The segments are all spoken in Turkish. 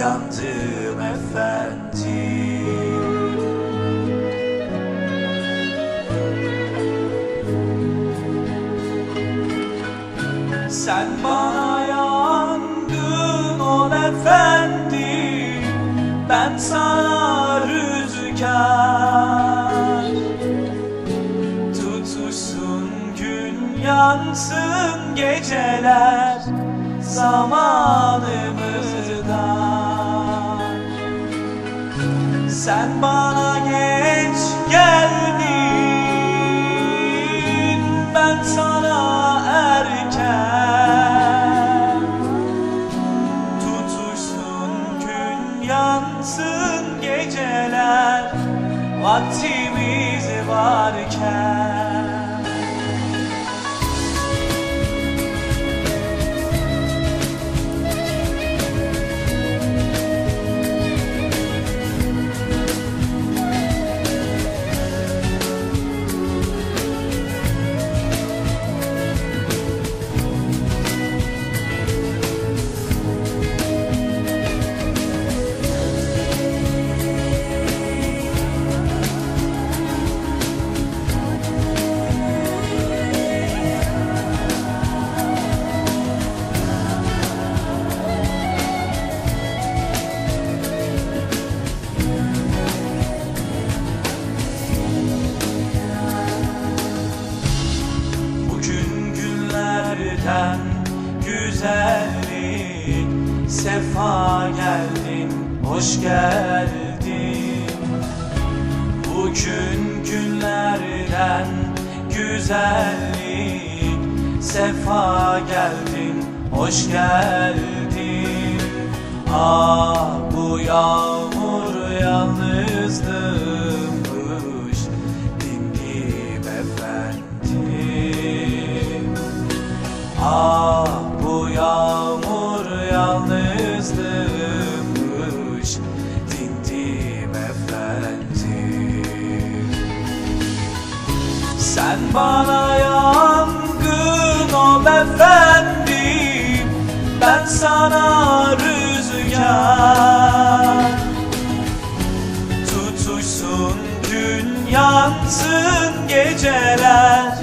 Yandım efendim. Sen bana yandın ol efendim. Ben sana rüzgar. Tutuşsun gün yansın geceler. Zamanımızda Sen bana geç geldin Ben sana erken. Tutuşsun gün yansın geceler Vaktimiz varken Sefa geldin, hoş geldin. Bugün günlerden güzellik Sefa geldin, hoş geldin. Ah bu yağmur yalnızlıkmış Dindim efendim. Ah Sen bana yangın ol efendim Ben sana rüzgar. Tutuşsun gün yansın geceler.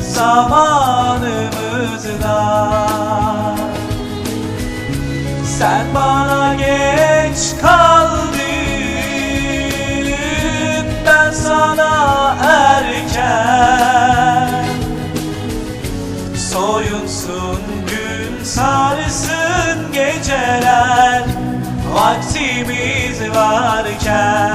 Zamanımızda Sen bana geç kaldın. Ben sana Vursun gün sarsın geceler. Vaktimiz varken